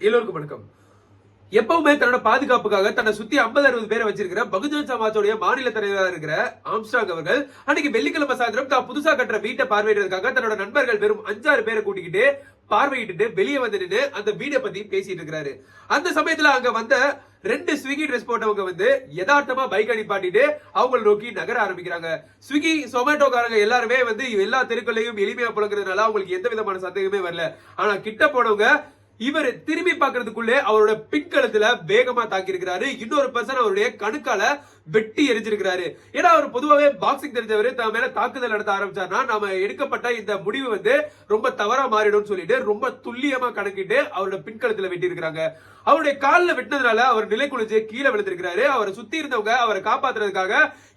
எல்லோருக்கும் வணக்கம். எப்பவுமே தன்னோட பாதுகாப்புக்காக தன்னை சுத்தி 50 அறுபது பேரை வச்சிருக்கிற பகுஜன் சமாஜோடைய மாநில தலைவராக இருக்கிற ஆம்ஸ்டாங் அவர்கள் அன்னைக்கு வெள்ளிக்கிழமை சாயந்தரம் தான் புதுசா கட்டுற வீட்டை பார்வையிடுறதுக்காக தன்னோட நண்பர்கள் வெறும் அஞ்சாறு பேரை கூட்டிக்கிட்டு பார்வையிட்டு வெளியே வந்து நின்று அந்த வீடை பத்தி பேசிட்டு இருக்கிறாரு. அந்த சமயத்துல அங்க வந்த ரெண்டு ஸ்விக்கி ட்ரெஸ் போட்டவங்க வந்து யதார்த்தமா பைக் அடிப்பாட்டிட்டு அவங்களை நோக்கி நகர ஆரம்பிக்கிறாங்க. ஸ்விக்கி சொமேட்டோக்காரங்க எல்லாருமே வந்து எல்லா தெருக்களையும் எளிமையா புழங்குறதுனால அவங்களுக்கு எந்த விதமான சந்தேகமே வரல. ஆனா கிட்ட போனவங்க இவர் திரும்பி பார்க்கறதுக்குள்ளே அவரோட பின்கழுத்துல வேகமா தாக்கி இருக்கிறாரு இன்னொரு பர்சன் அவருடைய கணுக்கால வெட்டி எரிஞ்சிருக்கிறாரு. ஏன்னா அவர் பொதுவாகவே பாக்ஸிங் தெரிஞ்சவர் தன் மேல தாக்குதல் நடத்த ஆரம்பிச்சார்னா நாம எடுக்கப்பட்ட இந்த முடிவு வந்து ரொம்ப தவறா மாறிடும் சொல்லிட்டு ரொம்ப துல்லியமா கணக்கிட்டு அவரோட பின்கழுத்துல வெட்டி இருக்கிறாங்க அவருடைய காலில் வெட்டினதுனால அவர் நிலை குளிச்சு கீழே விழுந்திருக்கிறாரு. அவரை சுத்தி இருந்தவங்க அவரை காப்பாத்துறதுக்காக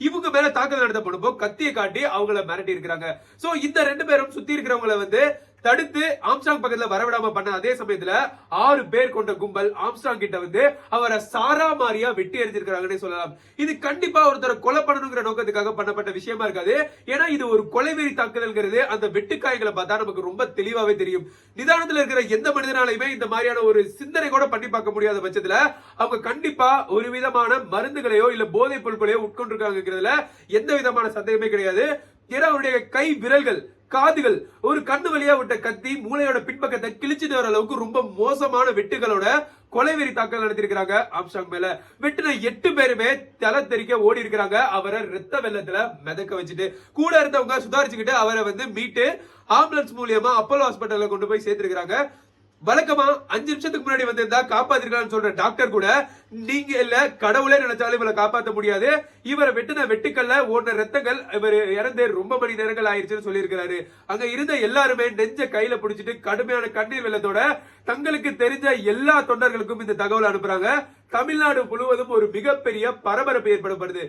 இவங்க மேல தாக்குதல் நடத்த போனப்போ கத்தியை காட்டி அவங்கள மிரட்டி இருக்கிறாங்க சோ இந்த ரெண்டு பேரும் சுத்தி இருக்கிறவங்கள வந்து தடுத்து ஆம்ஸ்டாங் பக்கத்துல வரவிடாம பண்ண அதே சமயத்துல ஆறு பேர் கொண்ட கும்பல் ஆம்ஸ்டாங் கிட்ட வந்து அவரை சாரா மாரியா வெட்டி எரிஞ்சிருக்கிறாங்கன்னு சொல்லலாம். இது கண்டிப்பா ஒருத்தரை கொலை பண்ணணுங்கிற நோக்கத்துக்காக பண்ணப்பட்ட விஷயமா இருக்காது. ஏன்னா இது ஒரு கொலைவெறி தாக்குதல்ங்கிறது அந்த வெட்டுக்காய்களை பார்த்தா நமக்கு ரொம்ப தெளிவாவே தெரியும். நிதானத்துல இருக்கிற எந்த மனிதனாலையுமே இந்த மாதிரியான ஒரு சிந்தனை கூட பண்ணி பார்க்க முடியாத பட்சத்துல அவங்க கண்டிப்பா ஒரு விதமான மருந்துகளையோ இல்ல போதைப் பொருட்களையோ உட்கொண்டிருக்காங்கிறதுல எந்த விதமான சந்தேகமே கிடையாது. ஏன்னா அவருடைய கை விரல்கள் காதுகள் ஒரு கண்ணு வழியா விட்ட கத்தி மூளையோட பின்பக்கத்தை கிழிச்சிட்டு வர அளவுக்கு ரொம்ப மோசமான வெட்டுகளோட கொலைவெறி தாக்கல் நடத்திருக்கிறாங்க ஆம்சாங் மேல. வெட்டின எட்டு பேருமே தலை தெறிக்க ஓடி இருக்கிறாங்க. அவரை ரத்த வெள்ளத்துல மிதக்க வச்சுட்டு கூட இருந்தவங்க சுதாரிச்சுக்கிட்டு அவரை வந்து மீட்டு ஆம்புலன்ஸ் மூலியமா அப்போலோ ஹாஸ்பிட்டல்ல கொண்டு போய் சேர்த்திருக்கிறாங்க. வழக்கமா அஞ்சு நிமிஷத்துக்கு முன்னாடி வந்திருந்தா காப்பாத்திருக்கலாம்னு சொல்ற டாக்டர் கூட நீங்க இல்ல கடவுளே நினைச்சாலும் இவரை காப்பாத்த முடியாது. இவரை வெட்டின வெட்டுக்கல்ல ஓடின ரத்தங்கள் இவர் இறந்து ரொம்ப மணி நேரங்கள் ஆயிடுச்சுன்னு சொல்லியிருக்கிறாரு. அங்க இருந்த எல்லாருமே நெஞ்ச கையில பிடிச்சிட்டு கடுமையான கண்ணீர் வெள்ளத்தோட தங்களுக்கு தெரிஞ்ச எல்லா தொண்டர்களுக்கும் இந்த தகவல் அனுப்புறாங்க. தமிழ்நாடு முழுவதும் ஒரு மிகப்பெரிய பரபரப்பு ஏற்படப்படுது.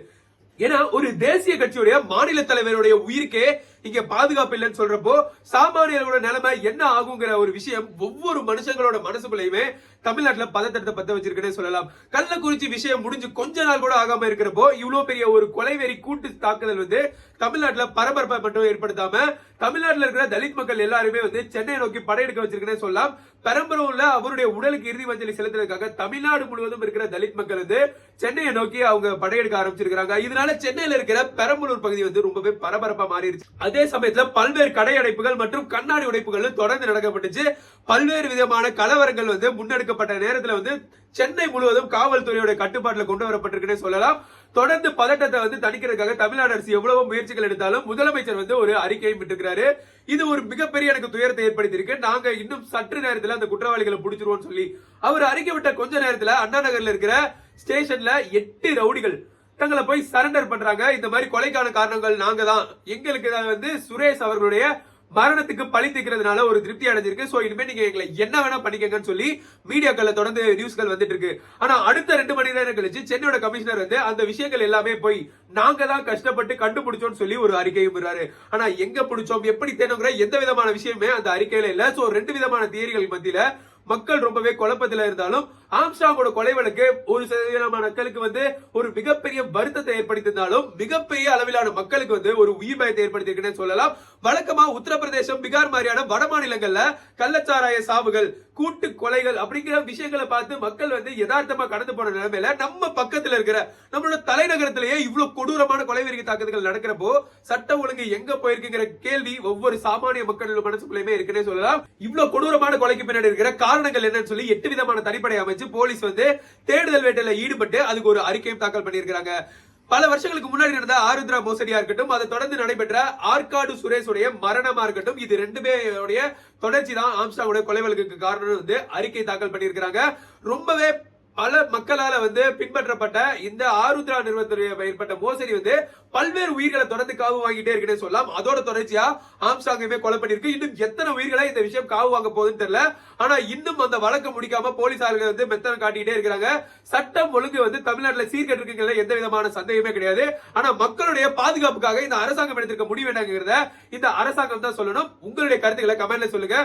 ஏன்னா ஒரு தேசிய கட்சியுடைய மாநில தலைவருடைய உயிருக்கே இங்க பாதுகாப்பு இல்லைன்னு சொல்றப்போ சாமானியர்களோட நிலைமை என்ன ஆகுங்கிற ஒரு விஷயம் ஒவ்வொரு மனுஷங்களோட மனசுக்குள்ளயுமே தமிழ்நாட்டுல பதத்தத்தை பத்த வச்சிருக்கேன்னு சொல்லலாம். கள்ளக்குறிச்சி விஷயம் முடிஞ்சு கொஞ்ச நாள் கூட ஆகாம இருக்கிறப்போ இவ்வளவு பெரிய ஒரு கொலைவெறி கூட்டு தாக்குதல் வந்து தமிழ்நாட்டுல பரபரப்பை மட்டும் ஏற்படுத்தாம தமிழ்நாட்டுல இருக்கிற தலித் மக்கள் எல்லாருமே வந்து சென்னை நோக்கி படையெடுக்க வச்சிருக்கேன்னு சொல்லலாம். பெரம்பலூர்ல அவருடைய உடலுக்கு இறுதி மஞ்சளி செலுத்துறதுக்காக தமிழ்நாடு முழுவதும் இருக்கிற தலித் மக்கள் வந்து சென்னையை நோக்கி அவங்க படையெடுக்க ஆரம்பிச்சிருக்காங்க இதனால சென்னையில இருக்கிற பெரம்பலூர் பகுதி வந்து ரொம்பவே பரபரப்பா மாறிடுச்சு. அதே சமயத்துல பல்வேறு கடை அடைப்புகள் மற்றும் கண்ணாடி உடைப்புகள் தொடர்ந்து நடக்கப்பட்டுச்சு. பல்வேறு விதமான கலவரங்கள் வந்து முன்னெடுக்கப்பட்ட நேரத்தில் வந்து சென்னை முழுவதும் காவல்துறையோட கட்டுப்பாட்டில் கொண்டு வரப்பட்டிருக்குன்னு சொல்லலாம். தொடர்ந்து பதட்டத்தை வந்து தணிக்கிறதுக்காக தமிழ்நாடு அரசு எவ்வளவு முயற்சிகள் எடுத்தாலும் முதலமைச்சர் வந்து ஒரு அறிக்கையும் விட்டுருக்காரு இது ஒரு மிகப்பெரிய எனக்கு துயரத்தை ஏற்படுத்தியிருக்கு. நாங்க இன்னும் சற்று நேரத்தில் அந்த குற்றவாளிகளை பிடிச்சிருவோம்னு சொல்லி அவர் அறிக்கை விட்ட கொஞ்ச நேரத்தில் அண்ணா நகர்ல இருக்கிற ஸ்டேஷன்ல எட்டு ரவுடிகள் தங்களை போய் சரண்டர் பண்றாங்க. இந்த மாதிரி கொலைக்கான காரணங்கள் நாங்க தான். எங்களுக்கு வந்து சுரேஷ் அவர்களுடைய மரணத்துக்கு பழி தீக்கிறதுனால ஒரு திருப்தி அடைஞ்சிருக்கு. சோ இனிமே நீங்க எங்களை என்ன வேணா பண்ணிக்கங்கன்னு சொல்லி மீடியாக்கள்ல தொடர்ந்து நியூஸ்கள் வந்துட்டு இருக்கு. ஆனா அடுத்த ரெண்டு மணி நேரம் கழிச்சு சென்னையோட கமிஷனர் வந்து அந்த விஷயங்கள் எல்லாமே போய் நாங்க தான் கஷ்டப்பட்டு கண்டுபிடிச்சோம்னு சொல்லி ஒரு அறிக்கையும் விடுறாரு. ஆனா எங்க பிடிச்சோம் எப்படி தேனோங்கிற எந்த விதமான விஷயமே அந்த அறிக்கையில இல்ல. சோ ரெண்டு விதமான தியரிகள் மத்தியில மக்கள் ரொம்பவே குழப்பத்துல இருந்தாலும் ஆம்ஸ்டாங்கோட கொலை வழக்கு ஒரு சதவீதமான மக்களுக்கு வந்து ஒரு மிகப்பெரிய வருத்தத்தை ஏற்படுத்தியிருந்தாலும் மிகப்பெரிய அளவிலான மக்களுக்கு வந்து ஒரு உயிர் பயத்தை ஏற்படுத்தியிருக்குன்னு சொல்லலாம். வழக்கமா உத்தரப்பிரதேசம் பீகார் மாதிரியான வட மாநிலங்கள்ல கள்ளச்சாராய சாவுகள் கூட்டு கொலைகள் அப்படிங்கிற விஷயங்களை பார்த்து மக்கள் வந்து யதார்த்தமா கடந்து போன நிலைமையில நம்ம பக்கத்துல இருக்கிற நம்மளோட தலைநகரத்திலேயே இவ்வளவு கொடூரமான கொலைவெறி தாக்குதல்கள் நடக்கிறப்போ சட்டம் ஒழுங்கு எங்க போயிருக்குங்கிற கேள்வி ஒவ்வொரு சாமானிய மக்களோட மனசுக்குள்ளேயுமே இருக்குன்னே சொல்லலாம். இவ்வளவு கொடூரமான கொலைக்கு பின்னாடி இருக்கிற காரணங்கள் என்னன்னு சொல்லி எட்டு விதமான தனிப்படை அமைச்சு போலீஸ் வந்து தேடுதல் வேட்டையில ஈடுபட்டு அதுக்கு ஒரு அறிக்கையும் தாக்கல் பண்ணியிருக்கிறாங்க. பல வருஷங்களுக்கு முன்னாடி நடந்த ஆருத்ரா மோசடியா இருக்கட்டும் அதை தொடர்ந்து நடைபெற்ற ஆற்காடு சுரேஷுடைய மரணமா இருக்கட்டும் இது ரெண்டுமே பேருடைய தொடர்ச்சி தான் ஆம்ஸ்டாவுடைய கொலை வழக்குக்கு காரணம் வந்து அறிக்கை தாக்கல் பண்ணியிருக்கிறாங்க. ரொம்பவே பல மக்களால வந்து பின்பற்றப்பட்ட இந்த ஆருத்ரா நிறுவனத்துடைய ஏற்பட்ட மோசடி வந்து பல்வேறு உயிர்களை தொடர்ந்து காவு வாங்கிட்டே இருக்குன்னு சொல்லலாம். அதோட தொடர்ச்சியா ஆம்சாங்கமே கொலை பண்ணிருக்கு இன்னும் எத்தனை உயிர்களை இந்த விஷயம் காவு வாங்க போகுதுன்னு தெரியல. ஆனா இன்னும் அந்த வழக்கு முடிக்காம போலீசார்கள் வந்து மெத்தனை காட்டிக்கிட்டே இருக்கிறாங்க. சட்டம் ஒழுங்கு வந்து தமிழ்நாட்டில் சீர்கெட்டிருக்குங்கிறதுல எந்த விதமான சந்தேகமே கிடையாது. ஆனா மக்களுடைய பாதுகாப்புக்காக இந்த அரசாங்கம் எடுத்திருக்க முடிவு என்னங்கிறத இந்த அரசாங்கம் தான் சொல்லணும். உங்களுடைய கருத்துக்களை கமெண்ட்ல சொல்லுங்க.